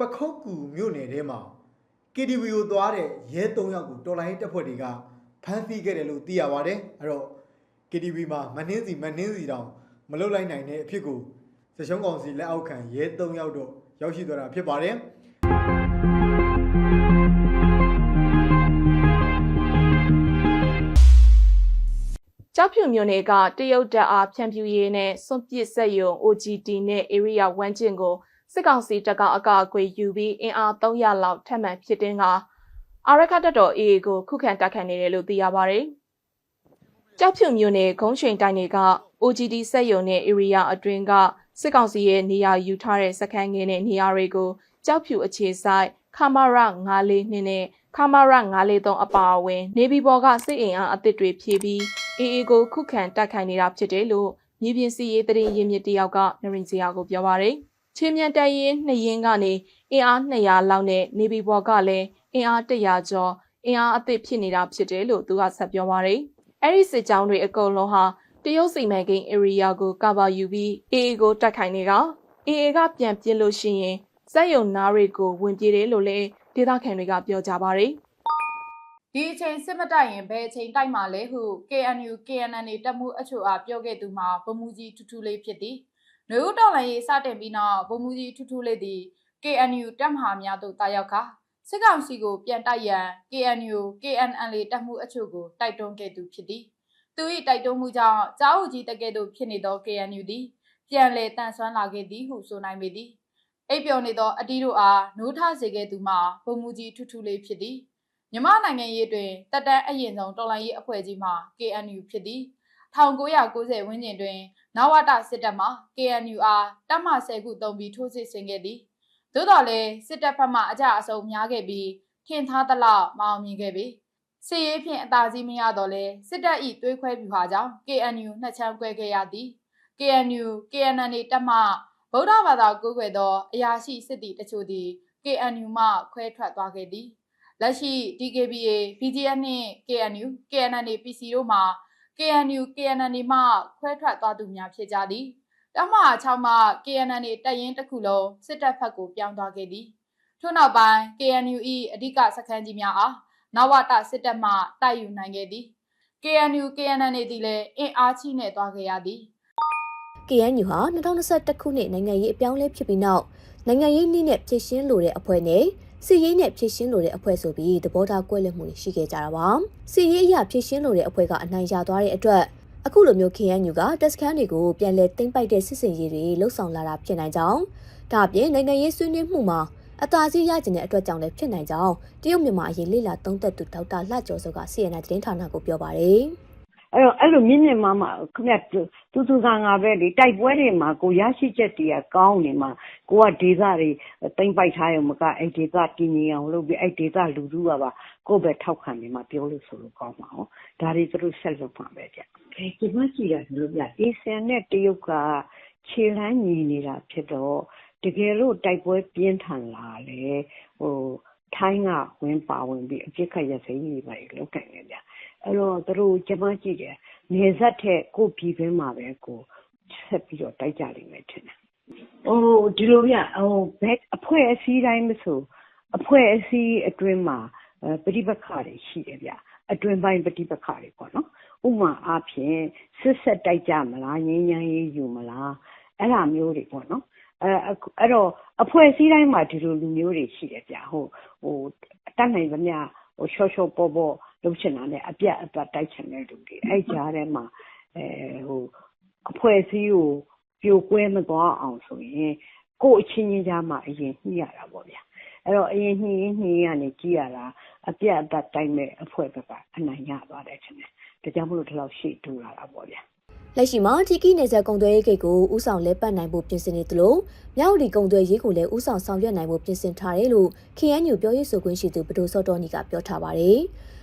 ပခုတ်ကူမြို့နယ်ထဲမှာ KTV ကိုသွားတဲ့ရဲ၃ယောက်ကိုတော်လိုင်းတပ်ဖွဲ့တွေကဖမ်းဆီးခဲ့တယ်လို့သိရပါတယ်အဲ့တော့ KTV မှာမနှင်းစီမနှင်းစီတောင်မလုတ်လိုက်နိုင်တဲ့အဖြစ်ကိုစရှုံးကောင်စီလက်အောက်ခံရဲ၃ယောက်တော့ရောက်ရှိသွားတာဖြစ်ပါတယ်ကြောက်ဖြူမြို့နယ်ကတရုတ်တပ်အားဖြန့်ဖြူရေးနဲ့စွန့်ပစ်ဆက်ယုံ OGD နဲ့ area 1ကျင်ကို စစ်ကောင်စီတပ်ကအကာအကွယ်ယူပြီးအင်အား300လောက်ထပ်မံဖြစ်တင်းကအာရခတပ်တော် AA ကိုခုခံတိုက်ခိုက်နေတယ်လို့သိရပါတယ်။ကြောက်ဖြူမြို့နယ်ဂုံးချိန်တိုင်းတွေက OGD ဆက်ယုံနဲ့ area အတွင်းကစစ်ကောင်စီရဲ့နေရာယူထားတဲ့စခန်းငယ်နဲ့နေရာတွေကိုကြောက်ဖြူအခြေဆိုင်ခမာရ942နဲ့ခမာရ943အပါအဝင် နေပြည်တော်ကစစ်အင်အားအသစ်တွေဖြည့်ပြီး AA ကိုခုခံတိုက်ခိုက်နေတာဖြစ်တယ်လို့မြေပြင်စီရေးတရင်ရင်းမြစ်တယောက်ကနရင်စရာကိုပြောပါရယ် ချင်းမြန်တိုင်ရင်နှစ်ရင်ကနေအင်အား200လောက်နဲ့နေပြည်တော်ကလည်းအင်အား100ကျော်အင်အားအသစ်ဖြစ်နေတာဖြစ်တယ်လို့သူကဆက်ပြောပါရယ်အဲ့ဒီစစ်ကြောင်းတွေအကုန်လုံးဟာတရုတ်စီမံကိန်း area ကိုကဘာယူပြီး AA ကိုတိုက်ခိုက်နေတာ AA ကပြန်ပြစ်လို့ရှိရင်စက်ယုံနားတွေကိုဝင်ပြေးတယ်လို့လည်းဒေသခံတွေကပြောကြပါရယ်ဒီအချိန်စစ်မတိုက်ရင်ဘယ်အချိန်တိုက်မှာလဲဟု KNU KNN တပ်မှုအချို့အားပြောခဲ့သူမှာဗမူကြီးထူးထူးလေးဖြစ်သည်။ နှွေဦးတော်လည်းရေးစတင်ပြီးနောက်ဗမူကြီးထူးထူးလေးသည် KNU တပ်မဟာများသို့တာရောက်ခါစစ်ကောင်စီကိုပြန်တိုက်ရန် KNU KNN တပ်မှုအချို့ကိုတိုက်တွန်းခဲ့သူဖြစ်သည်။သူ၏တိုက်တွန်းမှုကြောင့်ကြားဦးကြီးတကယ်သို့ဖြစ်နေသော KNU သည်ပြန်လည်တန်ဆွမ်းလာခဲ့သည်ဟုဆိုနိုင်ပေသည်။အိပ်ပျော်နေသောအတီးတို့အားနိုးထစေခဲ့သူမှာဗမူကြီးထူးထူးလေးဖြစ်သည်။မြမနိုင်ငံရေးတွင်တက်တန်းအရင်ဆုံးတော်လှန်ရေးအဖွဲ့ကြီးမှာ KNU ဖြစ်သည် 1990ဝန်းကျင်တွင်နဝတစစ်တပ်မှ KNU အားတပ်မ10ခုတုံးပြီးထိုးစစ်ဆင်ခဲ့သည်သို့တော်လည်းစစ်တပ်ဘက်မှအကြအဆုံးများခဲ့ပြီးထင်ထားသလောက်မအောင်မြင်ခဲ့ပေစစ်ရေးဖြင့်အသာစီးမရတော့လဲစစ်တပ်၏သွေးခွဲပြူဟာကြောင့် KNU နှစ်ချမ်းကွဲခဲ့ရသည် KNU KNN တပ်မှဗုဒ္ဓဘာသာကိုးကွယ်သောအရာရှိစစ်သည်တချို့သည် KNU မှခွဲထွက်သွားခဲ့သည်လက်ရှိ DKBA BGN နှင့် KNU KNN PC တို့မှာ KNU KNN မှခွဲထွက်သွားသူများဖြစ်ကြသည်တမဟာ6မှ KNN တပ်ရင်းတစ်ခုလုံးစစ်တပ်ဘက်ကိုပြောင်းသွားခဲ့သည်ထို့နောက်ပိုင်း KNU ၏အဓိကစခန်းကြီးများအားနဝတစစ်တပ်မှတိုက်ယူနိုင်ခဲ့သည် KNU KNN သည်လည်းအင်အားကြီးနေသွားခဲ့ရသည် KNU ဟာ2021ခုနှစ်နိုင်ငံရေးအပြောင်းအလဲဖြစ်ပြီးနောက်နိုင်ငံရေးနည်းနဲ့ဖြည့်ရှင်းလိုတဲ့အဖွဲ့နဲ့ စီရေးနဲ့ဖြည့်ရှင်းလိုတဲ့အဖွဲ့ဆိုပြီးသဘောထားကွဲလွဲမှုတွေရှိခဲ့ကြတာပါစီရေးအရာဖြည့်ရှင်းလိုတဲ့အဖွဲ့ကအနိုင်ရသွားတဲ့အတွက်အခုလိုမျိုး KNU ကတက်စခန်းတွေကိုပြန်လည်သိမ်းပိုက်တဲ့စစ်စင်ရေးတွေလှုပ်ဆောင်လာတာဖြစ်နိုင်ကြောင်းဒါအပြင်နိုင်ငံရေးဆွေးနွေးမှုမှာအသာစီးရကျင်တဲ့အတွက်ကြောင့်လည်းဖြစ်နိုင်ကြောင်းတရုတ်မြန်မာအရေးလေ့လာသုံးသပ်သူဒေါက်တာလှကျော်စောက CNN သတင်းဌာနကိုပြောပါတယ် အဲ့တော့အဲ့လိုမြင့်မြင့်မားမားခမရတူတူကငါပဲလေတိုက်ပွဲတွေမှာကိုရရှိချက်တွေကကောင်းနေမှာကိုကဒေသတွေတိမ့်ပိုက်ထားရုံမကအဲ့ဒေသတည်ငြိမ်အောင်လုပ်ပြီးအဲ့ဒေသလူထုကပါကိုယ့်ပဲထောက်ခံနေမှာပြောလို့ဆိုလို့ကောင်းမှာဟောဒါတွေသူတို့ဆက်လုပ်မှာပဲဗျအဲဒီမှာကြည့်ရတယ်လို့ဗျအေဆန်နဲ့တရုတ်ကခြေလန်းညီနေတာဖြစ်တော့တကယ်လို့တိုက်ပွဲပြင်းထန်လာလေဟိုထိုင်းကဝင်ပါဝင်ပြီးအပြစ်ခတ်ရစိမ့်ကြီးပဲလုပ်ခဲ့တယ်ဗျ အဲ့တော့သူတို့ကျမကြည့်တယ်နေဆက်ထက်ကိုပြည်ပင်းမှာပဲကိုဆက်ပြီးတော့တိုက်ကြလိမ့်မယ်ထင်တယ်။ဟိုဒီလိုဗျဟိုဘက်အဖွဲ့အစည်းတိုင်းမဆိုအဖွဲ့အစည်းအတွင်းမှာပဋိပက္ခတွေရှိတယ်ဗျအတွင်းပိုင်းပဋိပက္ခတွေပေါ့နော်။ဥမာအားဖြင့်စစ်ဆက်တိုက်ကြမလားငြိမ်းချမ်းရေးယူမလားအဲ့လိုမျိုးတွေပေါ့နော်။အဲအဲ့တော့အဖွဲ့အစည်းတိုင်းမှာဒီလိုလူမျိုးတွေရှိတယ်ဗျဟိုဟိုတတ်နိုင်သမျှဟိုရှော့ရှော့ပေါ်ပေါ် လုပ်ချင်တာနဲ့ အပြတ်အပတ်တိုက်ချင်တဲ့လူတွေ အဲ့ကြားထဲမှာအဲဟိုအဖွဲ့အစည်းကို ပြိုကွဲမသွားအောင်ဆိုရင် ကိုယ့်အချင်းချင်းကြားမှာ အရင်ညှိရတာပေါ့ဗျာ အဲ့တော့ အရင်ညှိရင်ညှိရနေ ကြည့်ရတာ အပြတ်အပတ်တိုက်မဲ့အဖွဲ့ဘက်က အနိုင်ရသွားတယ်ထင်တယ် ဒါကြောင့်မလို့ ဒီလောက်ရှေ့တိုးလာတာပေါ့ဗျာ လက်ရှိမှာတီကီနေဆက်ကုံသွဲရေးဂိတ်ကိုဥဆောင်လဲပတ်နိုင်ဖို့ ပြင်ဆင်နေသလို မြောက်ဒီကုံသွဲရေးကိုလည်းဥဆောင်ဆောင်ရွက်နိုင်ဖို့ ပြင်ဆင်ထားတယ်လို့ KNU ပြောရေးဆိုခွင့်ရှိသူဘဒိုစောတော်နီကပြောထားပါတယ်။